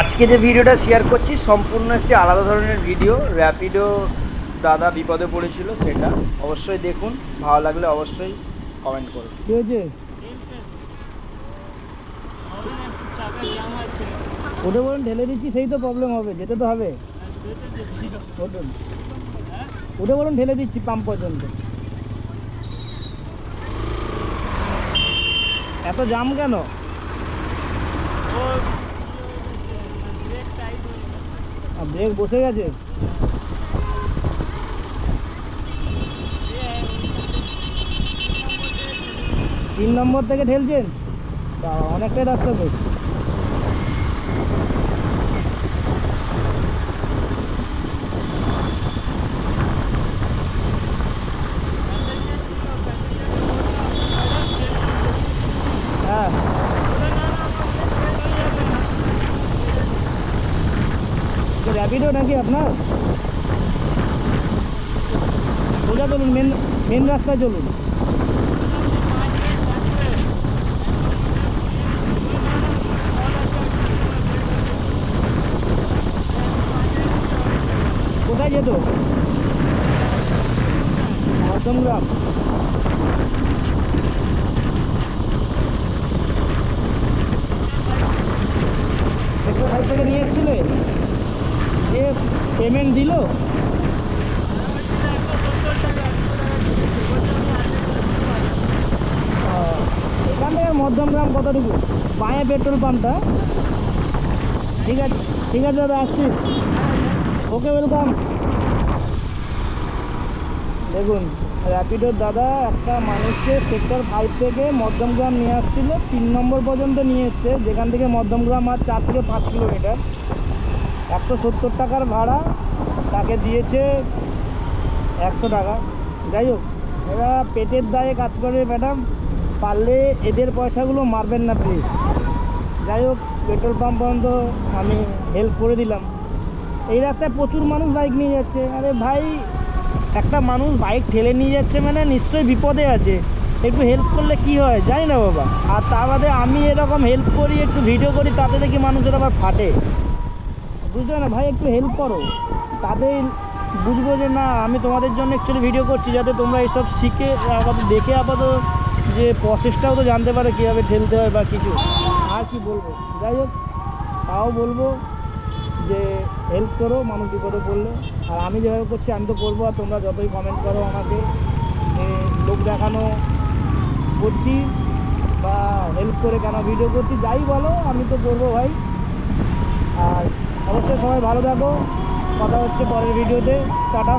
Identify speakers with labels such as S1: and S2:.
S1: আজকে যে ভিডিওটা শেয়ার করছি সম্পূর্ণ একটি আলাদা ধরনের ভিডিও র্যাপিডো দাদা বিপদে পড়েছিল সেটা। অবশ্যই দেখুন ভালো লাগলে অবশ্যই কমেন্ট করুন।
S2: কি হয়েছে? ওটা বলুন ঢেলে দিচ্ছি সেই তো প্রবলেম হবে যেতে তো হবে। ওটা বলুন ঢেলে দিচ্ছি পাম্প পর্যন্ত। এত জাম কেন? ব্রেক বসে গেছে। তিন নম্বর থেকে ঢেলছেন। অনেকটাই রাস্তা তো হ্যাঁ র্যাপিডো নাকি আপনার? সোজা চলুন মেন মেন রাস্তায় চলুন। কোথায় যেত? থেকে নিয়ে এসছিলে? যে পেমেন্ট দিল? এখান থেকে মধ্যমগ্রাম কতটুকু? বাঁয়ে পেট্রোল পাম্পটা? ঠিক আছে ঠিক আছে দাদা, আসছি। Okay, welcome. দেখুন র্যাপিডোর দাদা একটা মানুষকে সেক্টর ফাইভ থেকে মধ্যমগ্রাম নিয়ে আসছিল, তিন নম্বর পর্যন্ত নিয়ে এসছে, যেখান থেকে মধ্যমগ্রাম আর চার থেকে পাঁচ কিলোমিটার। একশো সত্তর টাকার ভাড়া তাকে দিয়েছে একশো টাকা। যাই হোক, এরা পেটের দায়ে কাজ করে ম্যাডাম, পারলে এদের পয়সাগুলো মারবেন না প্লিজ যাই হোক, পেট্রোল পাম্প পর্যন্ত আমি হেল্প করে দিলাম। এই রাস্তায় প্রচুর মানুষ বাইক নিয়ে যাচ্ছে। আরে ভাই, একটা মানুষ বাইক ঠেলে নিয়ে যাচ্ছে মানে নিশ্চয়ই বিপদে আছে। একটু হেল্প করলে কি হয়, জানি না বাবা। আর তা বাদে আমি এরকম হেল্প করি, একটু ভিডিও করি, তাতে দেখি মানুষের আবার ফাটে। বুঝলে না, ভাই, একটু হেল্প করো। তাতে বুঝব যে, না, আমি তোমাদের জন্য অ্যাকচুয়ালি ভিডিও করছি, যাতে তোমরা এসব শিখে, আপাতত দেখে আপাতত যে প্রসেসটাও তো জানতে পারে কীভাবে ঠেলতে হয় বা কিছু। আর কি বলব? যাই হোক, তাও বলব যে হেল্প করো, মানুষ বিপদে পড়লে। আর আমি যেভাবে করছি, আমি তো করব। আর তোমরা যতই কমেন্ট করো আমাকে লোক দেখানো করছি বা হেল্প করে কেন ভিডিও করছি, যাই বলো, আমি তো করব ভাই। আর সবাই ভালো থাকো। কথা হচ্ছে পরের ভিডিওতে। টাটা।